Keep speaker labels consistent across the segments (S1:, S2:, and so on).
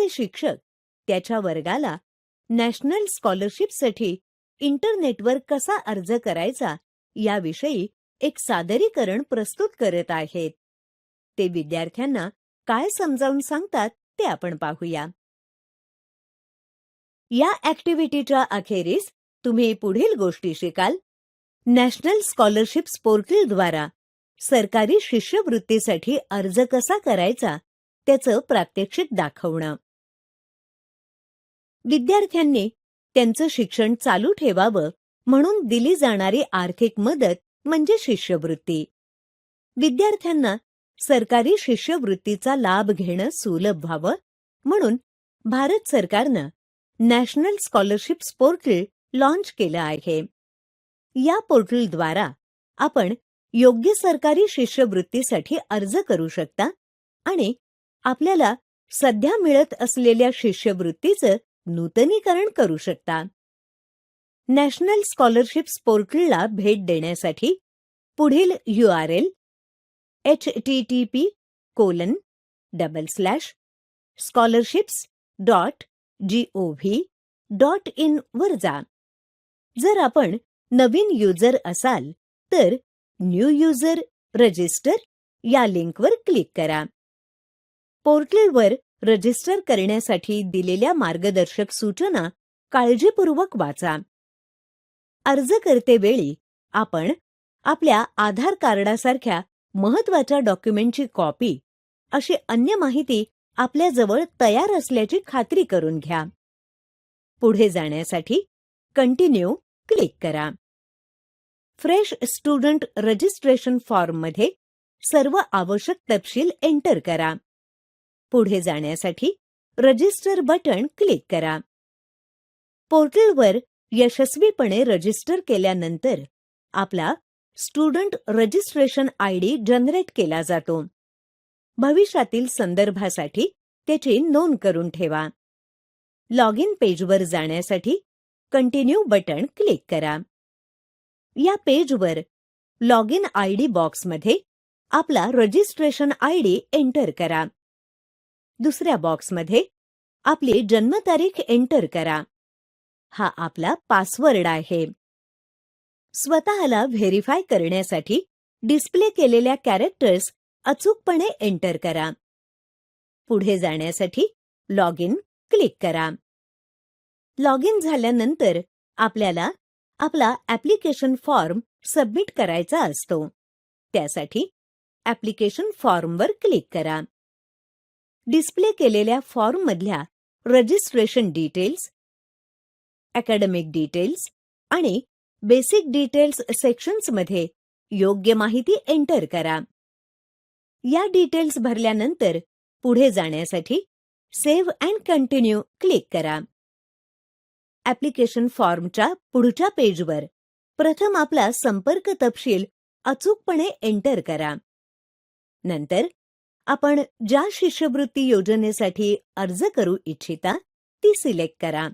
S1: शाळेचे शिक्षक त्याच्या वर्गाला नॅशनल स्कॉलरशिपसाठी इंटरनेटवर कसा अर्ज करायचा याविषयी एक सादरीकरण प्रस्तुत करत आहेत. ते विद्यार्थ्यांना काय समजावून सांगतात ते आपण पाहूया. या ऍक्टिव्हिटीच्या अखेरीस तुम्ही पुढील गोष्टी शिकाल. नॅशनल स्कॉलरशिप्स पोर्टलद्वारा सरकारी शिष्यवृत्तीसाठी अर्ज कसा करायचा त्याचं प्रात्यक्षिक दाखवणं. विद्यार्थ्यांनी त्यांचं शिक्षण चालू ठेवावं म्हणून दिली जाणारी आर्थिक मदत म्हणजे शिष्यवृत्ती. विद्यार्थ्यांना सरकारी शिष्यवृत्तीचा लाभ घेणं सुलभ व्हावं म्हणून भारत सरकारनं नॅशनल स्कॉलरशिप्स पोर्टल लॉन्च केलं आहे. या पोर्टलद्वारा आपण योग्य सरकारी शिष्यवृत्तीसाठी अर्ज करू शकता आणि आपल्याला सध्या मिळत असलेल्या शिष्यवृत्तीचं नूतनीकरण करू शकता नॅशनल स्कॉलरशिप्स पोर्टलला भेट देण्यासाठी पुढील U R L H T T P colon double slash scholarships dot G O V dot in वर जा. जर आपण नवीन युजर असाल तर न्यू युजर रजिस्टर या लिंकवर क्लिक करा. पोर्टलवर रजिस्टर करण्यासाठी दिलेल्या मार्गदर्शक सूचना काळजीपूर्वक वाचा. अर्ज करतेवेळी आपण आपल्या आधार कार्डासारख्या महत्त्वाच्या डॉक्युमेंटची कॉपी अशी अन्य माहिती आपल्याजवळ तयार असल्याची खात्री करून घ्या. पुढे जाण्यासाठी कंटिन्यू क्लिक करा. फ्रेश स्टुडंट रजिस्ट्रेशन फॉर्ममध्ये सर्व आवश्यक तपशील एंटर करा. पुढे जाण्यासाठी रजिस्टर बटण क्लिक करा. पोर्टलवर यशस्वीपणे रजिस्टर केल्यानंतर आपला student registration I D generate केला जातो. भविष्यातील संदर्भासाठी त्याची नोंद करून ठेवा. लॉग इन पेजवर जाण्यासाठी कंटिन्यू बटण क्लिक करा. या पेजवर लॉग इन आय डी बॉक्समध्ये आपला रजिस्ट्रेशन आय डी एंटर करा. दुसऱ्या बॉक्समध्ये आपली जन्मतारीख एंटर करा. हा आपला पासवर्ड आहे. स्वतःला व्हेरीफाय करण्यासाठी डिस्प्ले केलेल्या कॅरेक्टर्स अचूकपणे एंटर करा. पुढे जाण्यासाठी लॉग इन क्लिक करा. लॉग इन झाल्यानंतर आपल्याला आपला ऍप्लिकेशन फॉर्म सबमिट करायचा असतो. त्यासाठी ऍप्लिकेशन फॉर्मवर क्लिक करा. डिस्प्ले केलेल्या फॉर्ममधल्या रजिस्ट्रेशन डिटेल्स अकॅडमिक डिटेल्स आणि बेसिक डिटेल्स सेक्शन्समध्ये योग्य माहिती एंटर करा. या डिटेल्स भरल्यानंतर पुढे जाण्यासाठी सेव्ह अँड कंटिन्यू क्लिक करा. ऍप्लिकेशन फॉर्मच्या पुढच्या पेजवर प्रथम आपला संपर्क तपशील अचूकपणे एंटर करा. नंतर आपण ज्या शिष्यवृत्ती योजनेसाठी अर्ज करू इच्छिता ती सिलेक्ट करा.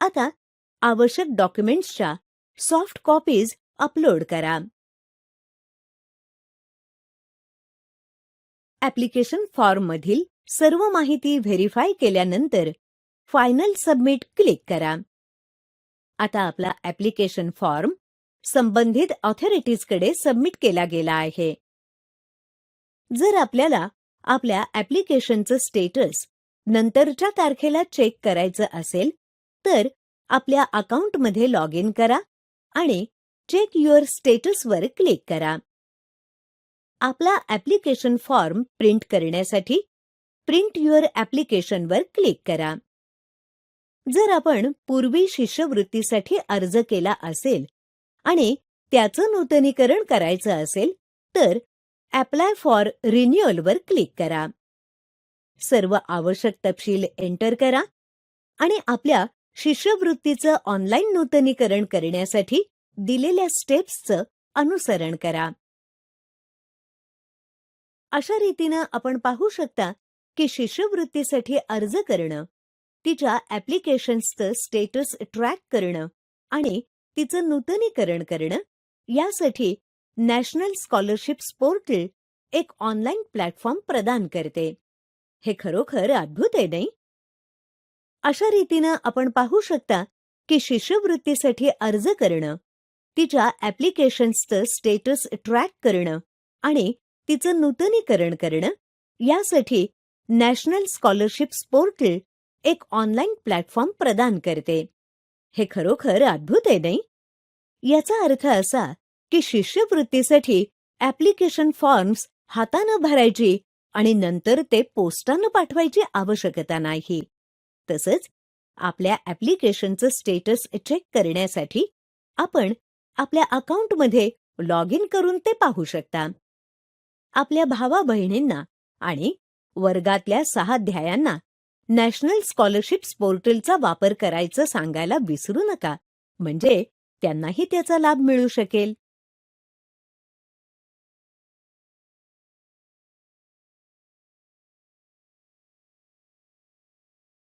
S1: आता आवश्यक डॉक्युमेंट्सच्या सॉफ्ट कॉपीज अपलोड करा. ऍप्लिकेशन फॉर्ममधील सर्व माहिती व्हेरीफाय केल्यानंतर फायनल सबमिट क्लिक करा. आता आपला ऍप्लिकेशन फॉर्म संबंधित ऑथॉरिटीजकडे सबमिट केला गेला आहे. जर आपल्याला आपल्या ऍप्लिकेशनचं स्टेटस नंतरच्या तारखेला चेक करायचं असेल तर आपल्या अकाउंटमध्ये लॉग इन करा आणि चेक युअर स्टेटसवर क्लिक करा. आपला ऍप्लिकेशन फॉर्म प्रिंट करण्यासाठी प्रिंट युअर ऍप्लिकेशनवर क्लिक करा. जर आपण पूर्वी शिष्यवृत्तीसाठी अर्ज केला असेल आणि त्याचं नूतनीकरण करायचं असेल तर अप्लाय फॉर रिन्युअलवर क्लिक करा. सर्व आवश्यक तपशील एंटर करा आणि आपल्या शिष्यवृत्तीचं ऑनलाईन नूतनीकरण करण्यासाठी दिलेल्या स्टेप्सचं अनुसरण करा. अशा रीतीनं आपण पाहू शकता की शिष्यवृत्तीसाठी अर्ज करणं तिच्या ऍप्लिकेशन्सचं स्टेटस ट्रॅक करणं आणि तिचं नूतनीकरण करणं यासाठी नॅशनल स्कॉलरशिप्स पोर्टल एक ऑनलाईन प्लॅटफॉर्म प्रदान करते. हे खरोखर अद्भुत आहे नाही? अशा रीतीनं आपण पाहू शकता की शिष्यवृत्तीसाठी अर्ज करणं तिच्या ऍप्लिकेशन्सचं स्टेटस ट्रॅक करणं आणि तिचं नूतनीकरण करणं यासाठी नॅशनल स्कॉलरशिप्स पोर्टल एक ऑनलाईन प्लॅटफॉर्म प्रदान करते. हे खरोखर अद्भुत आहे नाही? याचा अर्थ असा की शिष्यवृत्तीसाठी ऍप्लिकेशन फॉर्म्स हातानं भरायची आणि नंतर ते पोस्टानं पाठवायची आवश्यकता नाही. तसंच आपल्या ऍप्लिकेशनचं स्टेटस चेक करण्यासाठी आपण आपल्या अकाउंटमध्ये लॉग इन करून ते पाहू शकता. आपल्या भावा बहिणींना आणि वर्गातल्या सहा ध्यायांना नॅशनल स्कॉलरशिप्स पोर्टलचा वापर करायचं सांगायला विसरू नका. म्हणजे त्यांनाही त्याचा लाभ मिळू शकेल.